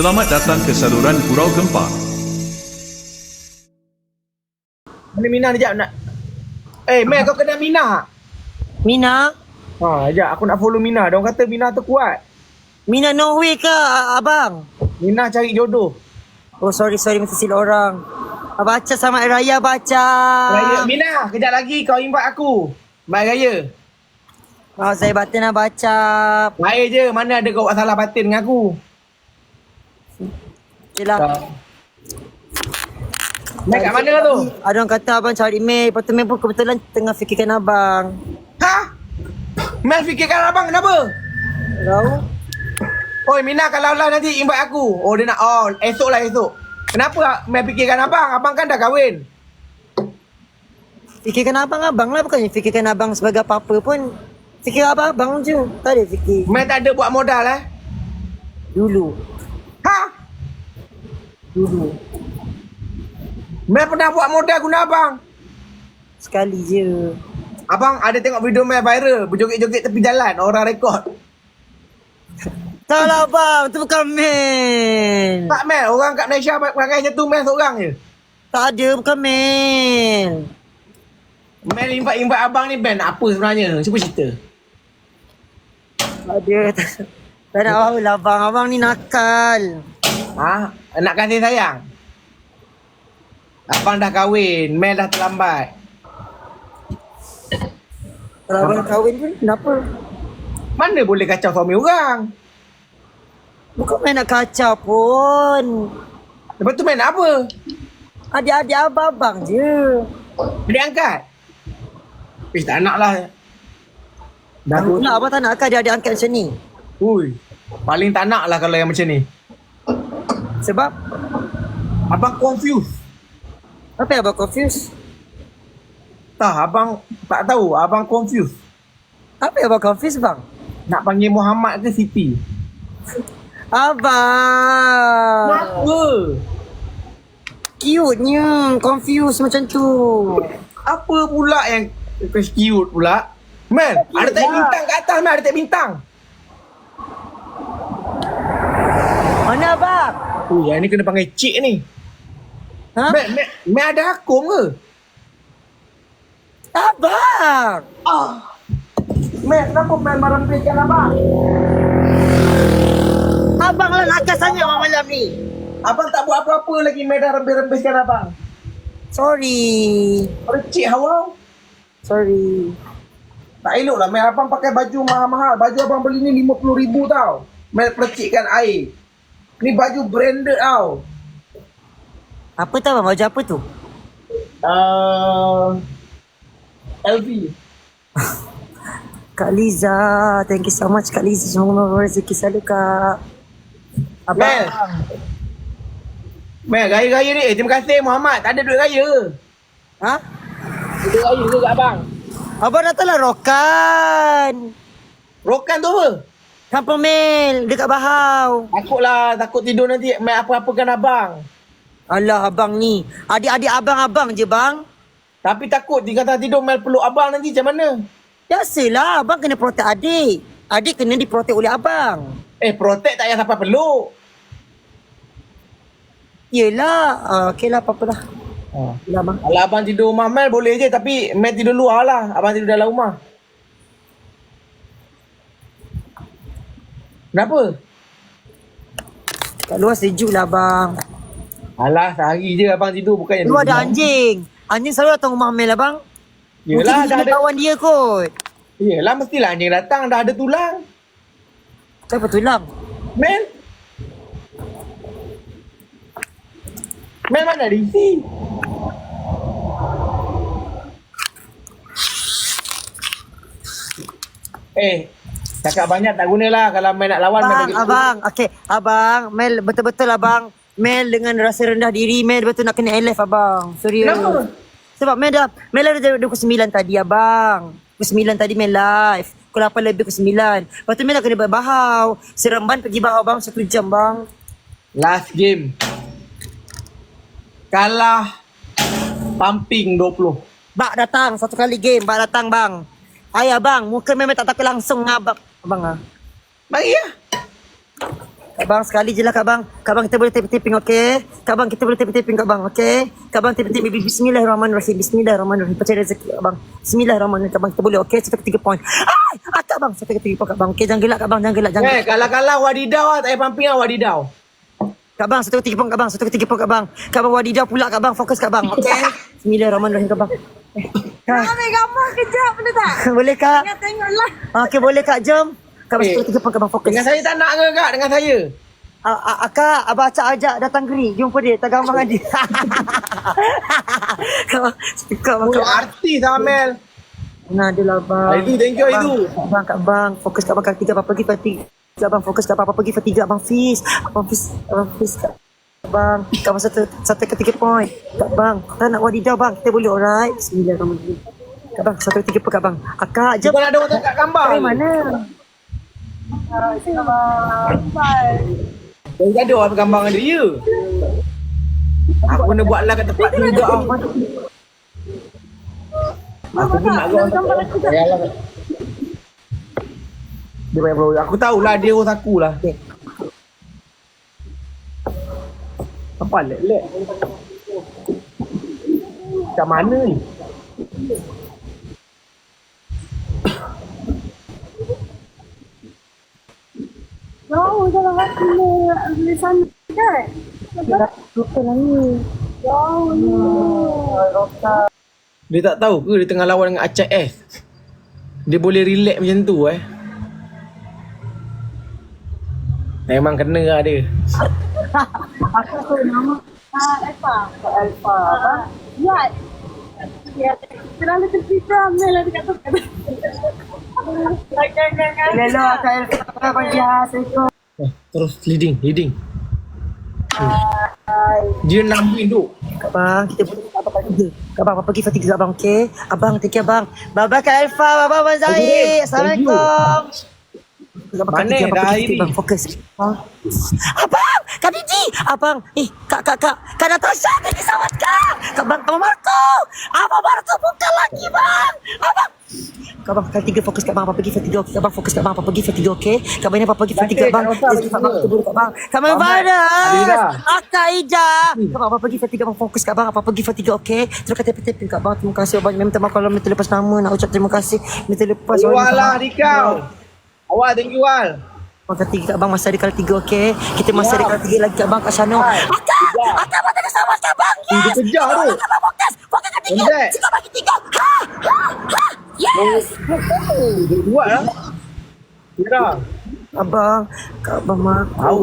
Selamat datang ke saluran Gurau Gempa. Mana Mina ni jap nak. Eh, Mel kau kenal Mina? Mina? Ha, jap aku nak follow Mina. Dia kata Mina tu kuat. Mina Norway ke abang? Mina cari jodoh. Oh sorry sorry mesti silap orang. Baca sama Raya baca. Raya Mina, kejap lagi kau invite aku. Mai raya. Oh, saya batin nak baca. Raya je, mana ada kau buat salah batin dengan aku. Okay lah. Mel kat mana tu? Ada orang kata abang cari Mel. Lepas tu Mel pun kebetulan tengah fikirkan abang. Ha? Mel fikirkan abang kenapa? Tahu? Oi Mina kalau lah nanti invite aku. Oh dia nak oh esok lah esok. Kenapa Mel fikirkan abang? Abang kan dah kahwin. Fikirkan abang-abang lah. Bukannya fikirkan abang sebagai apa-apa pun. Fikir abang-abang je. Tak ada fikir. Mel tak ada buat modal eh. Dulu. Ha? Dulu. Mel pernah buat modal guna abang. Sekali je. Abang ada tengok video Mel viral berjoget-joget tepi jalan orang rekod. Tak lah abang. Itu bukan Mel. Tak Mel, orang kat Malaysia pakai macam tu Mel seorang je. Tak ada. Bukan Mel. Mel invite-invite abang ni band apa sebenarnya? Cuba cerita. Tak ada. Tak nak tahu lah abang. Abang ni nakal. Ha? Nak kasih sayang? Abang dah kahwin, Mel dah terlambat. Kalau abang kahwin pun kenapa? Mana boleh kacau suami orang? Bukan main nak kacau pun. Lepas tu nak apa? Adik-adik abang-abang je. Dia angkat? Eh tak nak lah. Dah tu. Pula abang tak nak ke adik-adik angkat macam ni? Ui. Paling tak nak lah kalau yang macam ni. Sebab Abang confused. apa yang abang confused? Tak, abang tak tahu. Abang confused. Apa yang abang confused bang? Nak panggil Muhammad ke Siti? Abang. Kenapa? Cute-nya. Confused macam tu. Apa pula yang cute pula? Man, ada tak lah. bintang kat atas man, ada tak bintang. Mana abang? Oh, yang ni kena panggil cik ni. Ha? Man, man, man ada akum ke? Abang. Ah. Man, kenapa man merempihkan abang? Abang lah nakal sangat malam ni. Abang tak buat apa-apa lagi man dah rempih-rempihkan abang. Sorry. Ada cik hawa. Sorry. Tak elok lah man, abang pakai baju mahal-mahal. Baju abang beli ni RM50,000 tau. Man pelecikkan air. Ni baju branded tau. Apa tu abang? Baju apa tu? Uh, LV. Kak Liza. Thank you so much Kak Liza. Semoga rezeki selalu Kak. Abang. Mel. Mel, raya-raya ni. Eh, terima kasih Muhammad. Tak ada duit raya. Ha? Duit raya ke kat abang? Abang datanglah rokan. Rokan tu apa? Kampung Mel. Dekat Bahau. Takutlah, takut tidur nanti Mel apa-apakan abang. Alah abang ni. Adik-adik abang-abang je bang. Tapi takut di kata tidur Mel peluk abang nanti macam mana? Biasalah abang kena protek adik. Adik kena diprotek oleh abang. Eh, protek tak payah sampai peluk. Yelah. Uh, okay lah apa-apa lah. Ha. Yelah bang. Kalau abang tidur rumah Mel boleh je tapi Mel tidur luar lah. Abang tidur dalam rumah. Kenapa? Kat luar sejuk lah bang. Alah, sehari je abang tidur bukannya Luar ada anjing. Anjing selalu datang rumah Mel lah bang. Yelah, dah Mungkin dia ada. kawan dia kot. Yelah, mestilah anjing datang dah ada tulang. Siapa tulang? Mel. Mel mana ada isi? Eh, cakap banyak tak gunalah kalau Mel nak lawan Abang, bagi- abang. Okay, abang. Mel, betul-betul abang. Mel dengan rasa rendah diri, Mel betul nak kena LF abang. Serius. Kenapa? Sebab Mel dah, Mel ada dari pukul 9 tadi abang. Pukul 9 tadi Mel live. Pukul 8 lebih pukul 9. Lepas tu Mel dah kena berbahau. Seremban pergi bahau bang, satu jam bang. Last game. Kalah pumping 20. Bak datang, satu kali game. Bak datang bang. Ayah bang, muka memang tak takut langsung ngabak. Abang ah. Mari lah. Kak Bang, sekali je lah Kak Bang. Kak Bang, kita boleh taping-taping, okey? Kak Bang, kita boleh taping-taping Kak Bang, okey? Kak Bang, taping-taping. Bismillahirrahmanirrahim. Bismillahirrahmanirrahim. Percaya rezeki Kak Bang. Bismillahirrahmanirrahim. Kak Bang, kita boleh, okey? Ke tiga point. Ay! Ah, Kak Bang, satu ke tiga point Kak Bang. Okey, jangan gelak Kak Bang, jangan gelak. Jangan Eh, kalah-kalah wadidau lah. Tak payah pumping lah wadidau. Kak Bang, satu ke tiga point Kak Bang. Satu ke tiga point Kak Bang. Kak Bang, wadidah pula Kak Bang. Fokus Kak Bang, okey? Bismillahirrahmanirrahim Kak Bang. Eh, Kak, Ambil gambar kejap boleh tak? boleh Kak? Tengok tengoklah. Okey, boleh Kak, jom. Kak Bang, satu ke tiga Bang, fokus. Dengan saya tak nak ke kak? Dengan saya. Ah, ah, ah, Kak, Abang Acak ajak datang geri. Jumpa dia, tak gambar dengan dia. Kak Bang. artis Amel. Nah, dia lah bang. Itu, thank you, Bang, itu. Kak bang, Kak bang. Fokus Kak bang, Kak tiga, apa pergi, Kak tiga. Kak bang, fokus Kak bang, apa pergi, Kak tiga, Abang Fiz. Abang Fiz, Abang Fiz, Kak bang. Kak bang, satu, satu ke tiga point. Kak bang, tak nak wadidau bang. Kita boleh, alright. Bismillahirrahmanirrahim. Kak bang, satu ke tiga point, Kak bang. Akak, jom. Bukan ada orang tengok kat gambar. Dari mana? Yang ada orang gambar dengan dia. Aku kena buat lah kat tempat tu juga. Aku pun nak orang Gambar aku tak. Yalah. Dia banyak bro. Aku tahulah dia orang saku lah. Okay. Apa lek-lek? Kat mana ni? Jauh dalam hati ni. Tulisan kan? Lupa lah ni. Jauh ni. Dia tak tahu ke dia tengah lawan dengan Acai S? Dia boleh relax macam tu eh. Memang kena lah dia. Aku tu nama Alfa. Alfa apa? Ya. ya terlalu tercinta Amelah dekat tu. Hello, saya Kak Raja. Assalamualaikum. Eh, terus leading, leading. Hai. Dia nak pin tu. Apa? Kita boleh tak apa pagi. Kak Abang, apa kita abang okey? Abang, tiga abang. Baba Kak Alfa, Baba Wan Zahid. Assalamualaikum. Kak Kak Mana Abang dah Fatih, ni? Bang, fokus. Bang. Abang, Kak Didi. Abang, eh, Kak, Kak, Kak. Kak Natasha, you so much, Kak. Kak Bang, Abang Marco. Abang Marco, bukan lagi, Bang. Abang. Kak Bang, Kak Tiga fokus Kak Bang, apa pergi Fatih Kak Bang, fokus Kak Bang, apa pergi Fatih okey? Kak Bang, apa pergi Fatih Kak Bang. Kak Kak Bang, boleh Kak Bang. Kak Bang, mana? Akak Ija. Kak Bang, apa pergi Fatih Kak Bang, fokus Kak Bang, apa pergi Fatih okey? Terus kata tepi Kak Bang, terima kasih banyak. Minta maaf kalau minta lepas nama, nak ucap terima kasih. Minta lepas. Awal lah Dikau. Awal, thank you Wal. Bang Kak Tiga, Kak Bang, masa kala tiga, okey? Kita masa ada Ya. tiga lagi, Kak Bang, Kak Shano. Akak! Akak, apa tengah sama Kak Bang? Eh, dia Yes! kejar tu. Fokus! Fokus Kak Tiga! Tiga bagi tiga! Ha! Ha! Ha! Yes! Dia buat lah. Kira. Abang, Kak Abang Marco. Tahu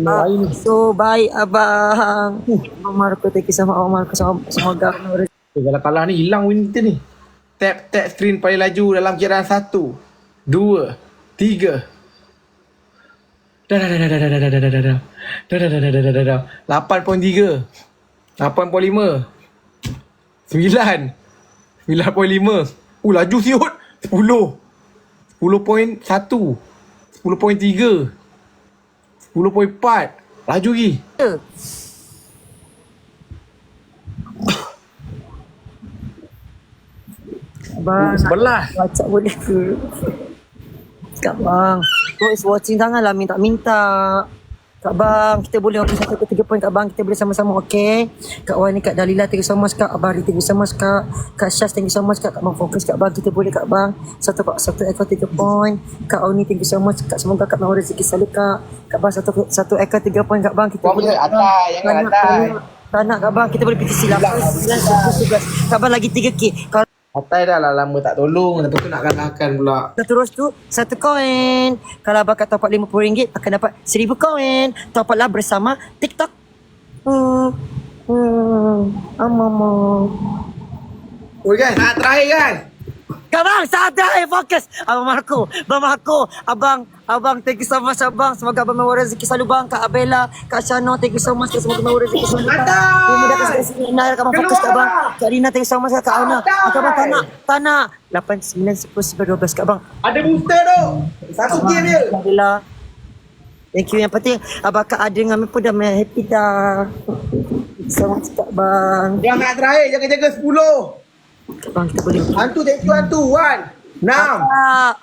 lain ni. So baik abang. Abang Marco thank you sama Abang Marco sama semoga abang Eh, kalau kalah ni hilang win kita ni. Tap tap screen paling laju dalam kiraan satu, dua, tiga. Dah dah dah dah dah dah dah dah dah dah dah dah dah dah dah dah dah dah dah lapan poin tiga, lapan poin lima, sembilan, sembilan poin lima. Uh laju siut, sepuluh, sepuluh poin satu, sepuluh poin tiga, sepuluh poin empat. Laju lagi. Abang, Sebelas. WhatsApp boleh ke? Kak Bang, Kau is watching janganlah minta-minta. Kak Bang, kita boleh okey satu ke tiga poin Kak Bang, kita boleh sama-sama okey. Kak Wan ni Kak Dalila thank you so much Kak. Abang Ari thank you so much Kak. Kak Syaz thank you so much Kak. Kak Bang fokus Kak Bang, kita boleh Kak Bang. Satu satu ekor tiga poin. Kak Oni thank you so much Kak. Semoga Kak mau rezeki selalu Kak. Kak Bang satu satu ekor tiga poin Kak Bang. Kita boleh Kak atas, jangan atas. tak nak. Kak Bang, kita boleh petisi 8, 9, 10, 11. Kak Bang lagi 3K. Kalau Atai dah lah lama tak tolong Lepas tu nak kalahkan pula terus tu satu koin. Kalau abang kat top up RM50 akan dapat RM1000 koin. Top up lah bersama TikTok. Hmm. Hmm. Amamo. Oi guys, saat terakhir guys Kabang, saat terakhir fokus. Abang Marco, Abang Marco, Abang, Abang, thank you so much Abang. Semoga Abang membawa rezeki selalu bang. Kak Abela, Kak Shano, thank you so much. Semoga membawa rezeki selalu bang. Atas! Memudahkan segala sini. Nah, Abang fokus Kak Abang. Kak Rina, thank you so much Kak. Atas! Kak Abang, tak nak. 8, 9, 10, 11, 12 Kak Abang. Ada booster tu Satu game je Alhamdulillah. Thank you. Yang penting Abang Kak ada dengan pun dah happy dah. Selamat cakap bang. Yang nak terakhir Jaga-jaga 10 Bang kita boleh. Hantu thank you hantu One Enam Kak.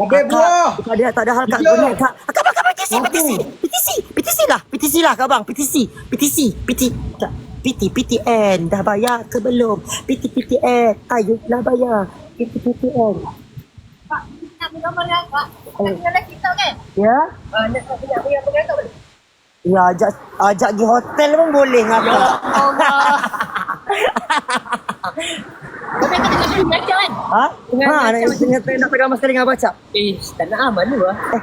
Habis bro Tak ada tak ada hal kak Tiga. boleh kak. Kak bang kak petisi, petisi, petisi, petisi lah, petisi lah kau bang, petisi, peti, tak, PT, PTN, dah bayar ke belum? PT, PTN, ayolah bayar, PT, PTN. Pak, nak bergambar dengan Pak. Nak kenal kita kan? Ya? Ah, nak nak nak bergambar boleh? Ya, ajak, ajak pergi hotel pun boleh ngakak. Ya Allah. Kau tengok film baca kan? Ha? Dengan Ha, nak, macam- nak, nak, nak pegang mas sekali dengan baca. Eh, tak nak ah, malu ah. Eh,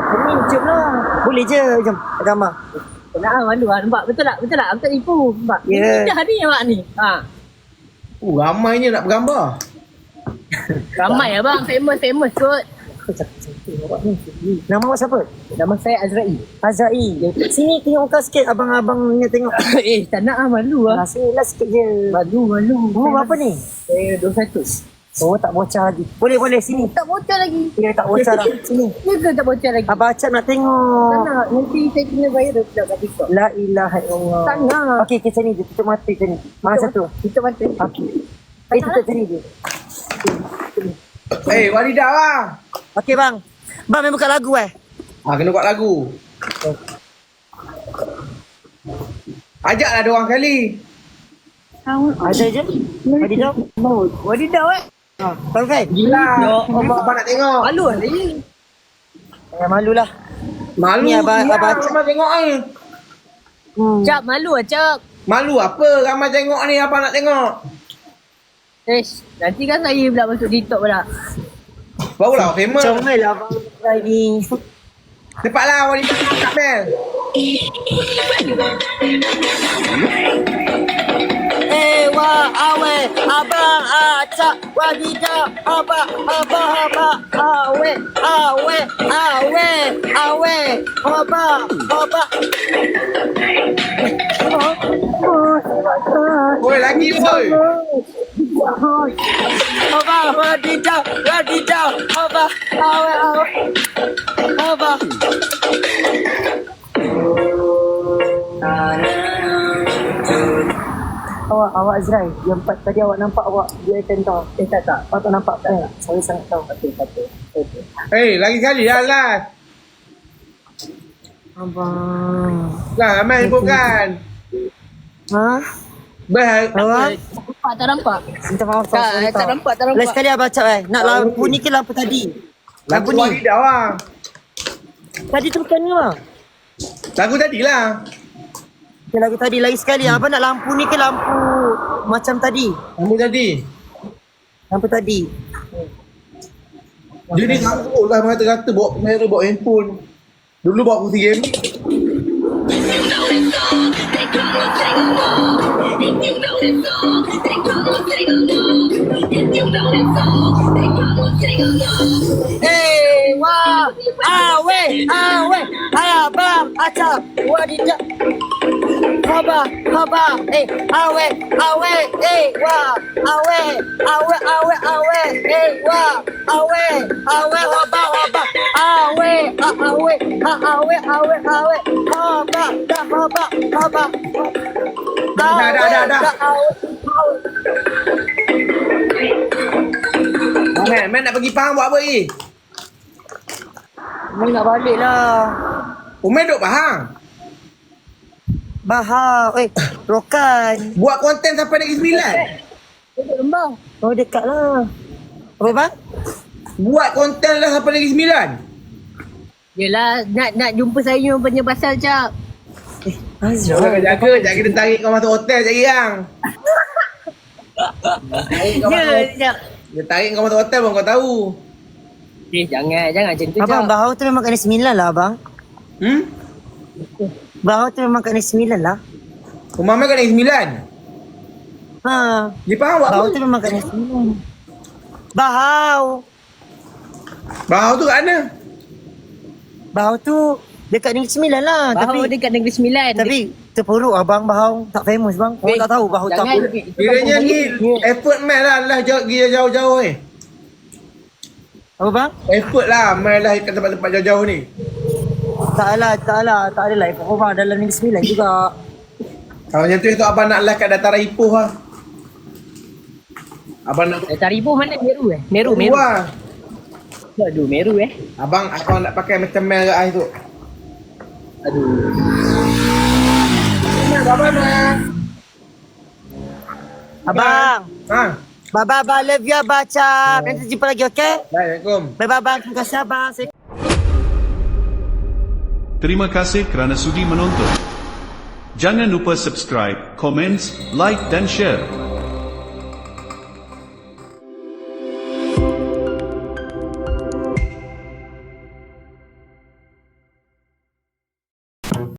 apa ni? Jom lah. Boleh je, jom. Mak. Tak nak ah, malu ah. Nampak betul tak? Betul tak? Aku tak tipu. Nampak? Ya. Dah ni mak ni. Ha. Uh, ramainya nak bergambar. Ramai abang, famous famous kot. Kau cakap cantik awak ni. Nama awak siapa? Nama saya Azrael. Azrael. Sini tengok kau sikit abang-abang ni tengok. eh, tak nak ah, malu ah. Lah, sini lah sikit je. Malu, malu. Umur berapa ni? Eh, 21. Oh, tak bocor lagi. Boleh, boleh. Sini. Tak bocor lagi. Dia tak bocor lah. Sini. Ya ke tak bocor lagi? Abang Acap nak Tak tengok. nak. Nanti saya kena viral pula kat TikTok. La ilaha illallah. Tak nak. Okey, okay, sini je. Tutup mata sini. Mana satu? Kita mata. Okey. Eh, tutup sini je. Eh, Walidah lah. Okey, bang. Bang, main buka lagu eh. Ha, kena buat lagu. Ajaklah dia orang kali. Ada je. Ada je. Wadidaw eh. Ha, Bang Faid. Gila. Ya Abang nak tengok. Malu lah ni. Eh, malu lah. Malu. Ni abang- Gila, abang- Ramai tengok ni. Hmm. Cap malu lah cap. Malu apa? Ramai tengok ni. Abang nak tengok. Eh, nanti kan saya pula masuk TikTok pula. Barulah famous. Comel lah Bang Faid ni. Cepatlah Walidah. Kak Mel. Eh, wah, awe, abang, acak, wadidah, abang, abang, abang, awe, awe, awe, awe, abang, abang. Oi, lagi wadidah, abang, awe, awe, abang. Awak, awak Azrai, yang empat tadi awak nampak awak dia akan tahu. Eh tak tak, awak tak nampak tak? Eh, saya sangat tahu. Okey, okey. Okey. Eh, lagi kali lah last. Abang. Lah, ramai sebutkan. Ha? Baik. Awak? Nampak tak nampak? Minta maaf Tak, tak tahu. nampak, tak nampak. Last sekali abang cakap eh. Nak lampu ni ke lampu tadi? Lagu Lampu ni. Walidah lah. Tadi tu bukan ni bang. Lagu tadi lah. Okay, lagu tadi lagi sekali. Abang nak lampu ni ke lampu macam tadi? Lagu tadi. Lampu tadi. Dia ni sanggup lah mengata-kata bawa kamera, bawa handphone. Dulu bawa kursi game. and you know this song. They come and sing along, and you know this song. They come and sing along. Hey, wow, away, away, alabam, ata, what did that? Haba, hey, away, away, hey, wow, away, away, away, away, hey, wow, away, away, haba, haba, away, away, away, away, away, haba, haba, haba, haba. Dah, dah, dah, dah. awe. Man, man nak pergi Pahang buat apa ni? Mai nak balik lah. Umar duduk Pahang. Bahar, eh, Rokan. Buat konten sampai Negeri Sembilan. Duduk lembah. Oh, dekat lah. Apa bang? Buat konten lah sampai Negeri Sembilan. Yelah, nak nak jumpa saya punya pasal cap. Jaga, jaga, jaga kita tarik kau masuk hotel sekejap yang. Hotel. Ya, Dia tarik kau masuk hotel pun kau tahu. Eh, jangan, jangan macam tu Abang. Bahar tu memang Negeri Sembilan lah, abang. Hmm? Bahar tu memang Negeri Sembilan lah. Rumah man kat Negeri Sembilan. Ha. Di Pahang buat apa? tu memang Negeri Sembilan. Bahar. Bahau tu kat mana? Bahar tu dekat Negeri Sembilan lah. Bahawa tapi dekat Negeri Sembilan. tapi terpuruk abang Bahar tak famous bang. Orang Eh, tak tahu tu jangan. apa. Kiranya ni effort man lah lah jauh-jauh ni. Apa bang? Effort lah man lah kat tempat-tempat jauh-jauh ni. Tak lah, tak lah. Tak ada lah. Effort orang dalam Negeri Sembilan juga. Kalau macam tu, tu abang nak live kat dataran Ipoh lah. Abang nak Eh, Taribo mana? Meru eh? Meru, Meru. lah. Aduh, Meru eh. Abang, abang nak pakai macam Mel kat air tu. Aduh. Bye-bye, Mas. Abang. Ha. Bye bye bye. Love you abang Cap. Nanti jumpa lagi okay? Assalamualaikum. Bye bye bang. Terima kasih abang. Terima kasih kerana sudi menonton. Jangan lupa subscribe, komen, like dan share.